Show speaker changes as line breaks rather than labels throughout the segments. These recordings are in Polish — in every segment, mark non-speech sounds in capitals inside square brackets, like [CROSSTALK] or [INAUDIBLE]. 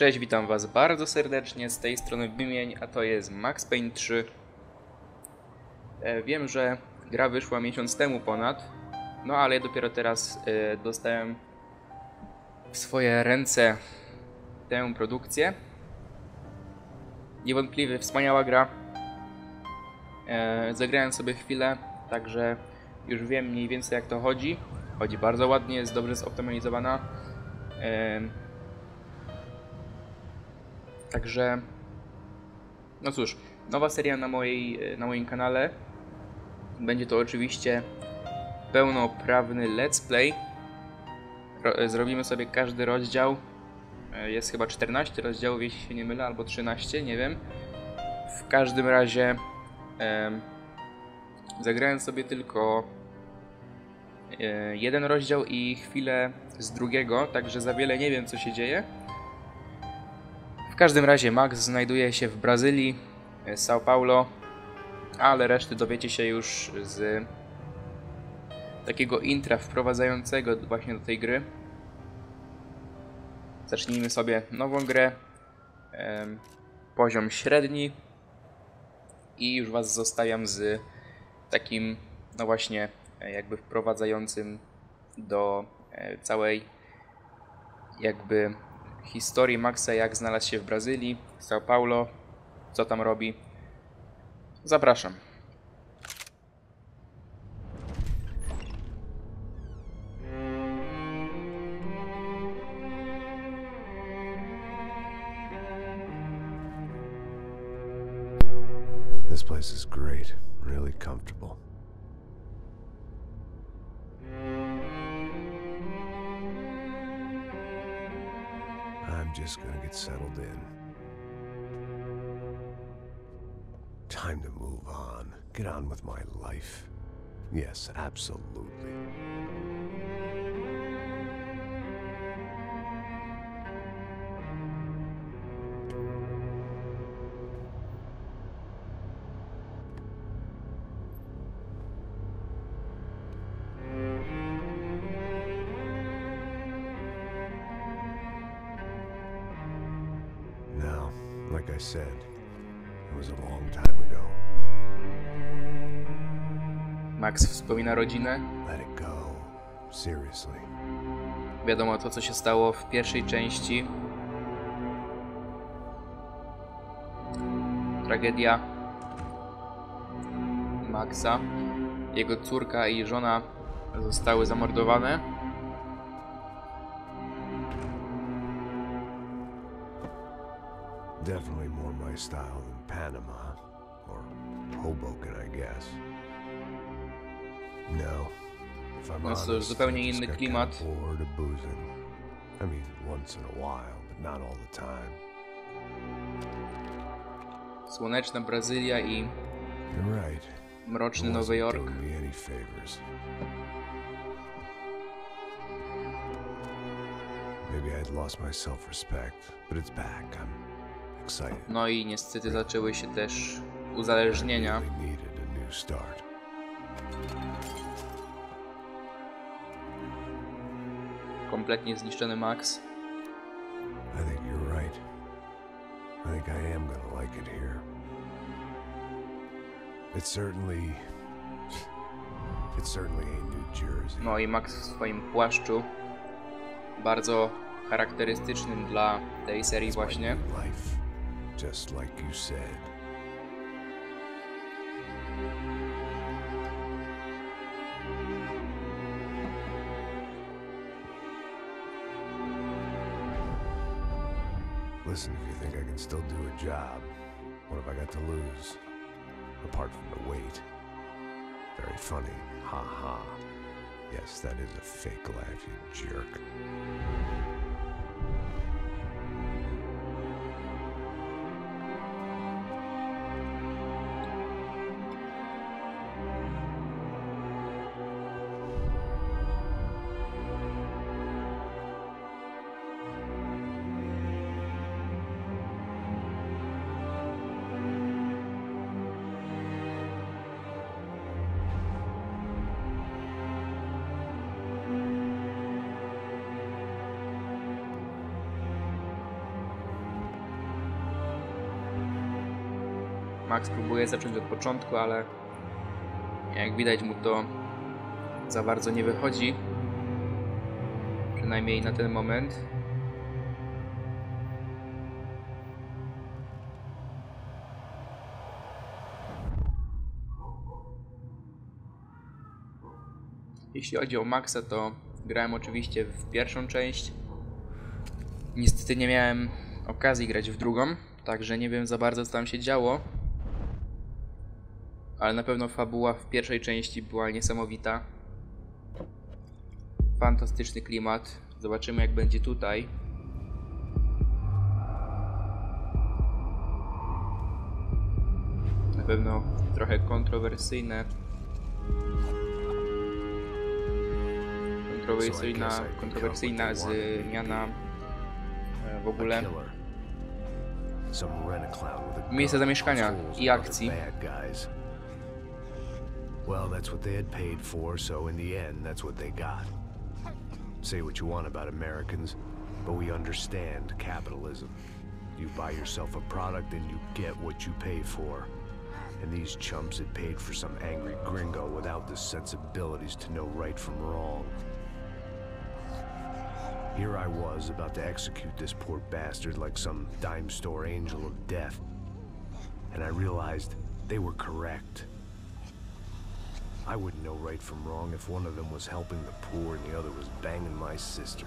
Cześć, witam was bardzo serdecznie z tej strony Wymień, a to jest Max Payne 3. E, wiem, że gra wyszła miesiąc temu ponad, no ale dopiero teraz e, dostałem w swoje ręce tę produkcję. Niewątpliwie wspaniała gra. E, zagrałem sobie chwilę, także już wiem mniej więcej jak to chodzi. Chodzi bardzo ładnie, jest dobrze zoptymalizowana. Także, no cóż, nowa seria na, mojej, na moim kanale. Będzie to oczywiście pełnoprawny let's play. Ro zrobimy sobie każdy rozdział. E, jest chyba 14 rozdziałów, jeśli się nie mylę, albo 13, nie wiem. W każdym razie e, zagrałem sobie tylko e, jeden rozdział i chwilę z drugiego, także za wiele nie wiem co się dzieje. Każdym razie Max znajduje się w Brazylii, e, São Paulo, ale reszty dowiecie się już z takiego intra wprowadzającego właśnie do tej gry. Zacznijmy sobie nową grę, poziom średni i już Was zostawiam z takim, no właśnie, e, jakby wprowadzającym do e, całej jakby historii Maxa, jak znalazł się w Brazylii, São Paulo, co tam robi. Zapraszam.
Get on with my life. Yes, absolutely.
Wspomina rodzinę. Wiadomo to, co się stało w pierwszej części. Tragedia Maxa. Jego córka i żona zostały zamordowane.
Definitely more my style than Panama. Or Hoboken, I guess. No.
Cóż, zupełnie inny klimat.
I mean, once in a while, but not all the time.
Słoneczna Brazylia i mroczny Nowy Jork. No i niestety zaczęły się też uzależnienia. Kompletnie zniszczony Max.
I think you're right. I think I am gonna like it here. It certainly. It certainly ain't New Jersey.
No i Max w swoim płaszczu. Bardzo charakterystycznym dla tej serii właśnie.
life, just like you said. Listen, if you think I can still do a job, what have I got to lose? Apart from the weight. Very funny. Ha ha. Yes, that is a fake laugh, you jerk.
Max próbuje zacząć od początku, ale jak widać mu to za bardzo nie wychodzi. Przynajmniej na ten moment. Jeśli chodzi o Maxa, to grałem oczywiście w pierwszą część. Niestety nie miałem okazji grać w drugą, także nie wiem za bardzo co tam się działo. Ale na pewno fabuła w pierwszej części była niesamowita. Fantastyczny klimat. Zobaczymy jak będzie tutaj. Na pewno trochę kontrowersyjne. Kontrowersyjna, kontrowersyjna zmiana e, w ogóle
Miejsce
zamieszkania i akcji.
Well, that's what they had paid for, so in the end, that's what they got. Say what you want about Americans, but we understand capitalism. You buy yourself a product and you get what you pay for. And these chumps had paid for some angry gringo without the sensibilities to know right from wrong. Here I was, about to execute this poor bastard like some dime store angel of death. And I realized they were correct. I wouldn't know right from wrong if one of them was helping the poor and the other was banging my sister.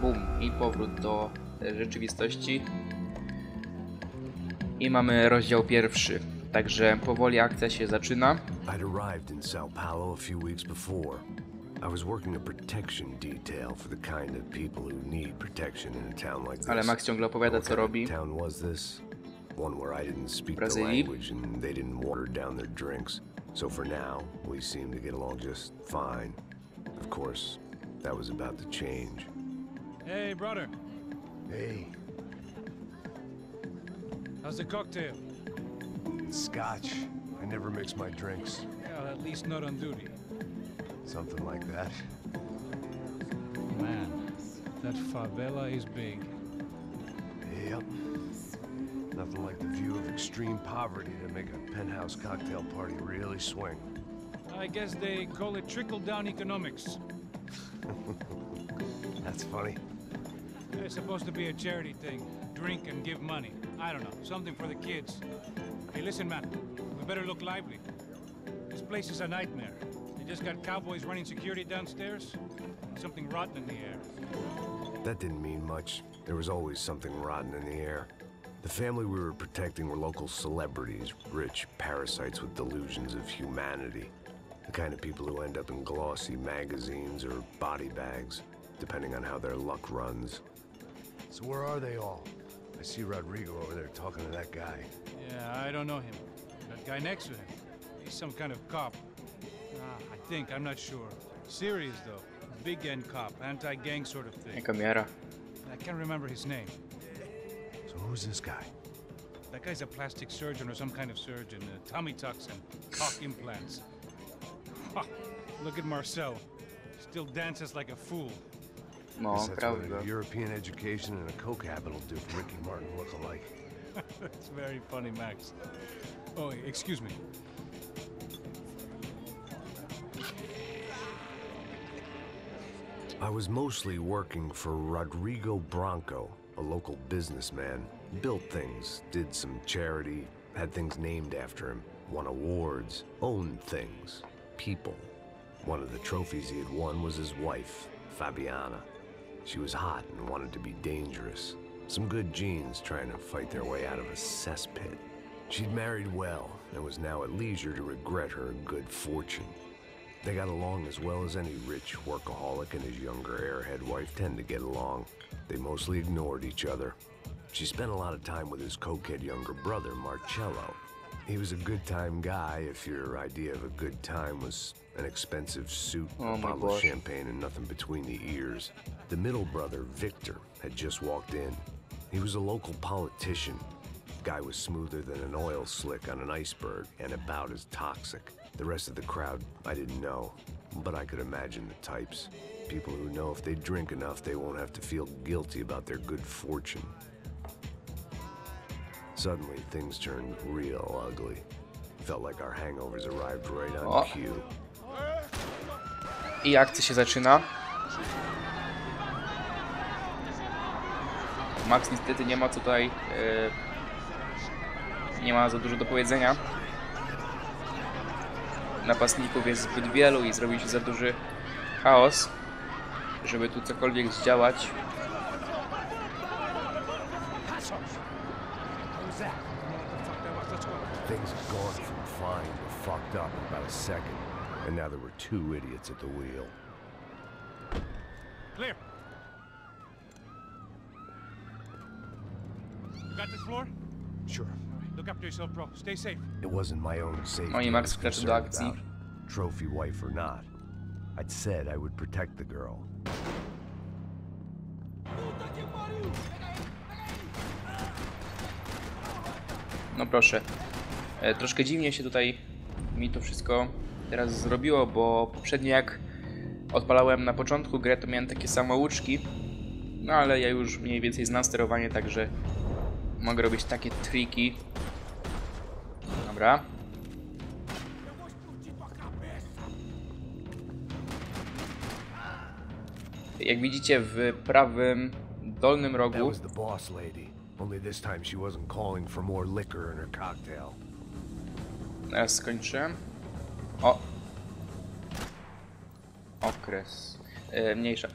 Bum. I powrót do rzeczywistości. I mamy rozdział pierwszy. Także powoli akcja się zaczyna.
I'd arrived in Sao Paulo a few weeks before. I was working a protection detail for the kind of people who need protection in a town like this.
Ale Max ciągle opowiada co robi.
town was this? One where I didn't speak the language and they didn't water down their drinks. So for now, we seem to get along just fine. Of course, that was about to change.
Hey, brother.
Hey,
How's the cocktail?
Scotch. I never mix my drinks.
Well, at least not on duty.
Something like that.
Man, that favela is big.
Extreme poverty to make a penthouse cocktail party really swing.
I guess they call it trickle-down economics. [LAUGHS]
That's funny.
It's supposed to be a charity thing. Drink and give money. I don't know, something for the kids. Hey, listen, man. We better look lively. This place is a nightmare. They just got cowboys running security downstairs. Something rotten in the air.
That didn't mean much. There was always something rotten in the air. The family we were protecting were local celebrities, rich parasites with delusions of humanity. The kind of people who end up in glossy magazines or body bags, depending on how their luck runs. So where are they all? I see Rodrigo over there talking to that guy.
Yeah, I don't know him. That guy next to him. He's some kind of cop. Ah, I think, I'm not sure. Serious, though. Big end cop, anti-gang sort of thing.
Jaka.
I can't remember his name.
So who's this guy?
That guy's a plastic surgeon or some kind of surgeon. Uh, tummy tucks and cock implants. Ha, Look at Marcel. Still dances like a fool.
No,
Guess that's what a European education and a coke habit will do for Ricky Martin look alike. [LAUGHS]
That's very funny, Max. Oh, excuse me.
I was mostly working for Rodrigo Bronco, a local businessman. Built things, did some charity, had things named after him, won awards, owned things, people. One of the trophies he had won was his wife, Fabiana. She was hot and wanted to be dangerous. Some good genes trying to fight their way out of a cesspit. She'd married well and was now at leisure to regret her good fortune. They got along as well as any rich workaholic and his younger airhead wife tend to get along. They mostly ignored each other. She spent a lot of time with his cokehead younger brother, Marcello. He was a good time guy if your idea of a good time was an expensive suit,
Oh
a bottle of champagne, and nothing between the ears. The middle brother, Victor, had just walked in. He was a local politician. Guy was smoother than an oil slick on an iceberg and about as toxic. The rest of the crowd, I didn't know, but I could imagine the types. People who know if they drink enough, they won't have to feel guilty about their good fortune. Suddenly, things turned real ugly. Felt like our hangovers arrived right on cue.
I akcja się zaczyna. Max niestety nie ma tutaj. e, nie ma za dużo do powiedzenia. Napastników jest zbyt wielu i zrobił się za duży chaos, żeby tu cokolwiek zdziałać.
A second, and now there were two idiots at the wheel.
Clear. You got this floor?
Sure.
Look after yourself, bro. Stay safe.
It wasn't my own safety.
Oh, Oni
I
Max
was
wkracza do
concerned
akcji.
about, Trophy wife or not. I'd said I would protect the girl.
No proszę. E, troszkę dziwnie się tutaj mi to wszystko teraz zrobiło, bo poprzednio jak odpalałem na początku grę, to miałem takie samouczki. No ale ja już mniej więcej znam sterowanie, także mogę robić takie triki. Dobra. Jak widzicie w prawym dolnym rogu.
Only this time she wasn't calling for more liquor in her cocktail.
Teraz skończyłem. O! Okres. E, mniejsza.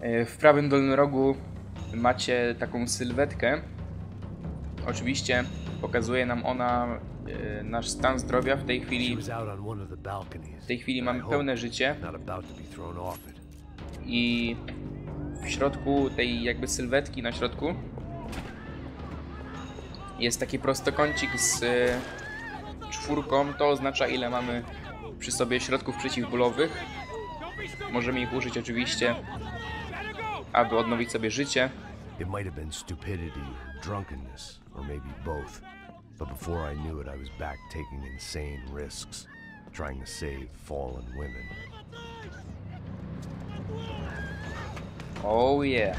E, w prawym dolnym rogu macie taką sylwetkę. Oczywiście pokazuje nam ona e, nasz stan zdrowia. W tej chwili, w tej chwili mamy pełne życie i w środku tej jakby sylwetki na środku jest taki prostokącik z e, czwórką. To oznacza ile mamy przy sobie środków przeciwbólowych. Możemy ich użyć oczywiście, aby odnowić sobie życie.
It might have been stupidity, drunkenness, or maybe both. But before I knew it, I was back taking insane risks, trying to save fallen women.
Oh yeah.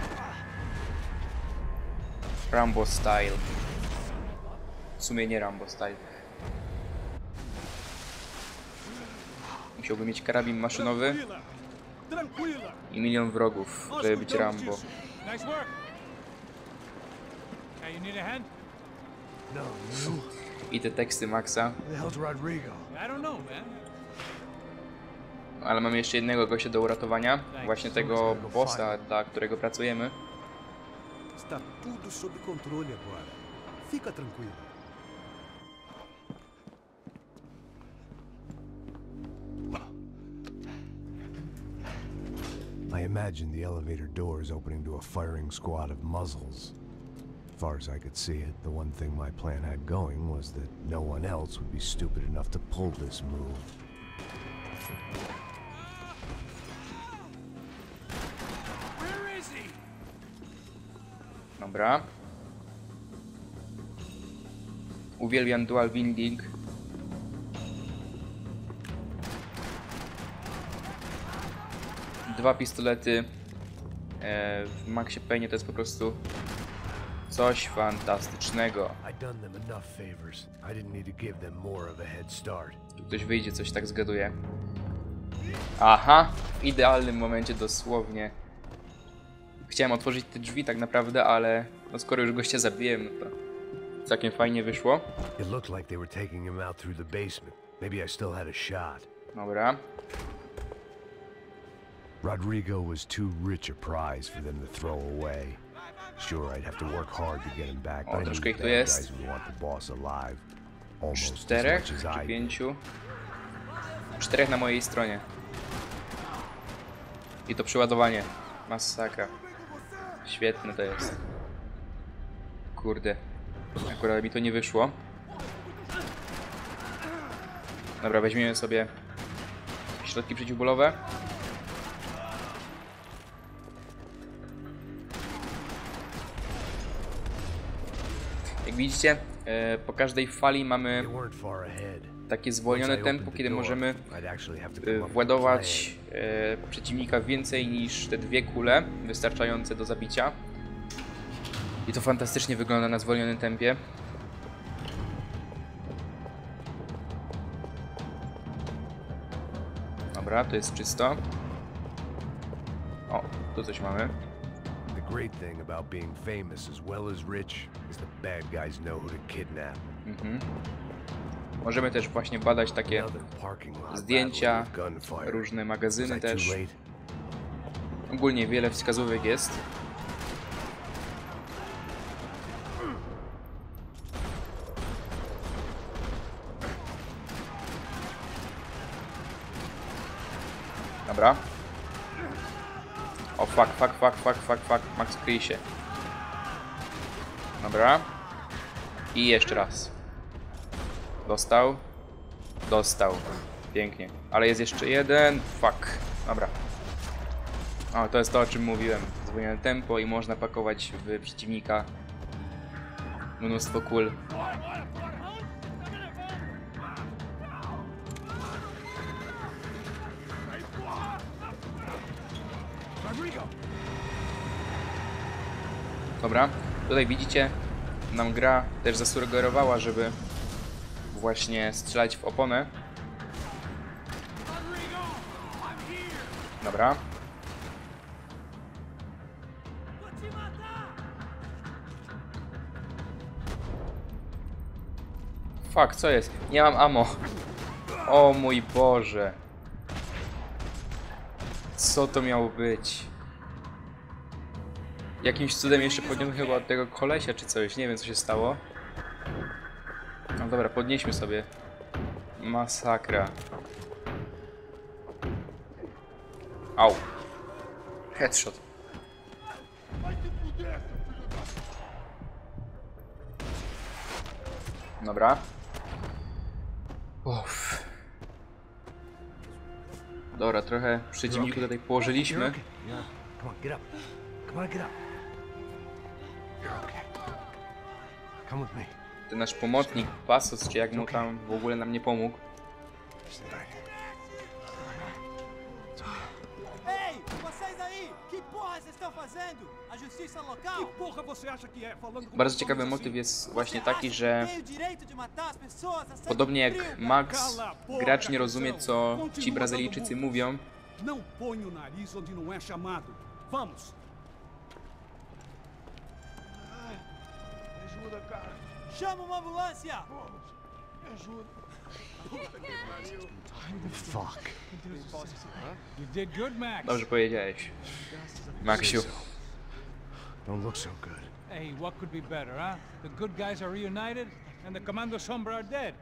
Rambo style. W sumie nie Rambo style. Musiałby mieć karabin maszynowy i milion wrogów, żeby być Rambo. I te teksty Maxa. Ale mamy jeszcze jednego gościa do uratowania. Właśnie tego bossa, dla którego pracujemy.
Está tudo sob controle agora. Fica tranquilo.
Imagined the elevator doors opening to a firing squad of muzzles. As far as I could see it, the one thing my plan had going was that no one else would be stupid enough to pull this move.
Where is he?
Dobra. Uwielbiam dual winding. Dwa pistolety e, w Maxie Payne to jest po prostu coś fantastycznego. Tu ktoś wyjdzie, coś tak zgaduje. Aha, w idealnym momencie dosłownie. Chciałem otworzyć te drzwi tak naprawdę, ale no skoro już gościa zabiłem, no to całkiem fajnie wyszło. Dobra.
Rodrigo was too rich a prize for them to throw away. Sure, I'd have to work hard to get him back, but I knew
jest.
guys would want the boss alive. Almost as much as I
pięciu? Czterech na mojej stronie. I to przeładowanie. Masakra. Świetne to jest. Kurde. Akurat mi to nie wyszło. Dobra, weźmiemy sobie środki przeciwbólowe. Widzicie, e, po każdej fali mamy takie zwolnione tempo, kiedy możemy e, władować e, przeciwnika więcej niż te dwie kule wystarczające do zabicia. I to fantastycznie wygląda na zwolnionym tempie. Dobra, to jest czysto. O, tu coś mamy.
Great thing about being famous as well as rich is the bad guys know who to kidnap.
Mhm. Możemy też właśnie badać takie zdjęcia, różne magazyny też. Ogólnie wiele wskazówek jest. Dobra. O fuck, fuck, fuck, fuck, fuck, fuck. Max się. Dobra. I jeszcze raz. Dostał. Dostał. Pięknie. Ale jest jeszcze jeden. Fuck. Dobra. O, to jest to, o czym mówiłem. Zwolnione tempo i można pakować w przeciwnika mnóstwo kul. Dobra, tutaj widzicie, nam gra też zasugerowała, żeby właśnie strzelać w oponę. Dobra. Fuck, co jest? Nie mam ammo. O mój Boże. Co to miało być? Jakimś cudem jeszcze podniosłem chyba od tego kolesia czy coś. Nie wiem co się stało. No dobra, podnieśmy sobie. Masakra. Au. Headshot. Dobra. Uff. Dobra, trochę przeciwniku tutaj położyliśmy. Ten nasz pomocnik, Pasos, czy jak mu tam w ogóle nam nie pomógł. Bardzo ciekawy motyw jest właśnie taki, że podobnie jak Max, gracz nie rozumie co ci Brazylijczycy mówią,
Não o nariz onde não é chamado. Vamos.
Chama uma ambulância!
Fuck.
You did good, Max.
dobrze powiedziałeś. Maxiu.
Don't look so good.
Hey, what could be better, huh? The good guys are reunited, and the Commando Sombra are dead.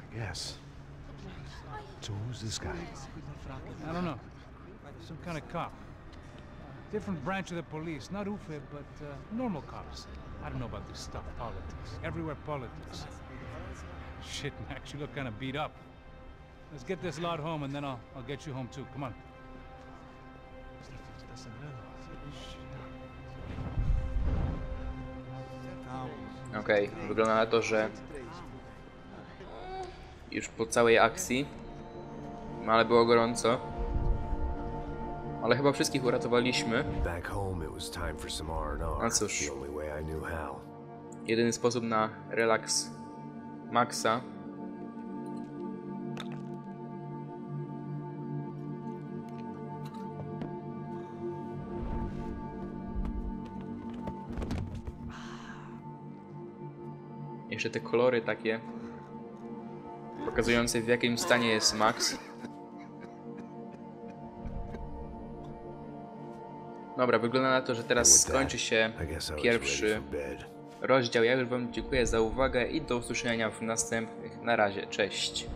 I guess. So who's this guy?
I don't know. Some kind of cop. Different branch of the police. Not UFE, but uh, normal cops. I don't know about this stuff, politics. Everywhere politics. Shit, Max, you look kind of beat up. Let's get this lot home, and then I'll, I'll get you home too. Come on.
Okej, wygląda na to, że już po całej akcji, no ale było gorąco, ale chyba wszystkich uratowaliśmy. A cóż. Jedyny sposób na relaks Maxa Jeszcze te kolory takie pokazujące w jakim stanie jest Max. Dobra, wygląda na to, że teraz skończy się pierwszy rozdział. Ja już Wam dziękuję za uwagę i do usłyszenia w następnych. Na razie, cześć.